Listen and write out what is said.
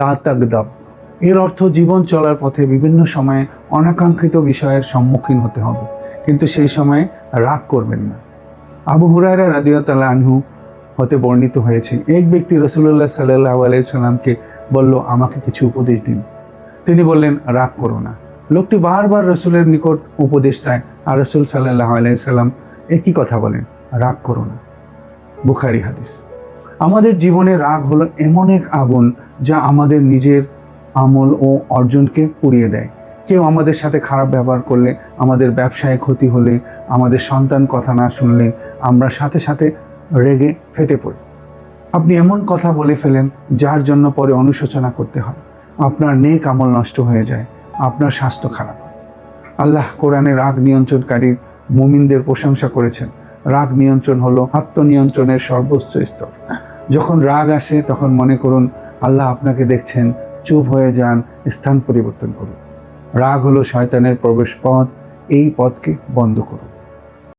তা তাকদাব এর অর্থ জীবন চলার পথে বিভিন্ন সময়ে অনাকাঙ্ক্ষিত বিষয়ের সম্মুখীন হতে হবে। কিন্তু সেই সময়ে রাগ করবেন না। আবু হুরায়রা রাদিয়াতাল্লাহ আনহু হতে বর্ণিত হয়েছে, এক ব্যক্তি রসুল্লাহ সাল্লাহ আলাইসাল্লামকে বলল, আমাকে কিছু উপদেশ দিন তিনি বললেন, রাগ করো না লোকটি বারবার রসুলের নিকট উপদেশ চায় আর রসুল সাল্লাহ আলাইসাল্লাম একই কথা বলেন, রাগ করো না বুখারি হাদিস। আমাদের জীবনে রাগ হলো এমন এক আগুন যা আমাদের নিজের আমল ও অর্জনকে পুড়িয়ে দেয়। কেউ আমাদের সাথে খারাপ ব্যবহার করলে, আমাদের ব্যবসায় ক্ষতি হলে, আমাদের সন্তান কথা না শুনলে আমরা সাথে সাথে রেগে ফেটে পড়ি। আপনি এমন কথা বলে ফেলেন যার জন্য পরে অনুশোচনা করতে হয়। আপনার নেক আমল নষ্ট হয়ে যায়, আপনার স্বাস্থ্য খারাপ আল্লাহ কোরআনে রাগ নিয়ন্ত্রণকারী মুমিনদের প্রশংসা করেছেন। রাগ নিয়ন্ত্রণ হলো আত্মনিয়ন্ত্রণের সর্বোচ্চ স্তর। যখন রাগ আসে, তখন মনে করুন, আল্লাহ আপনাকে দেখছেন, চুপ হয়ে যান, স্থান পরিবর্তন করুন। রাগ হলো শয়তানের প্রবেশ পথ, এই পথকে বন্ধ করুন।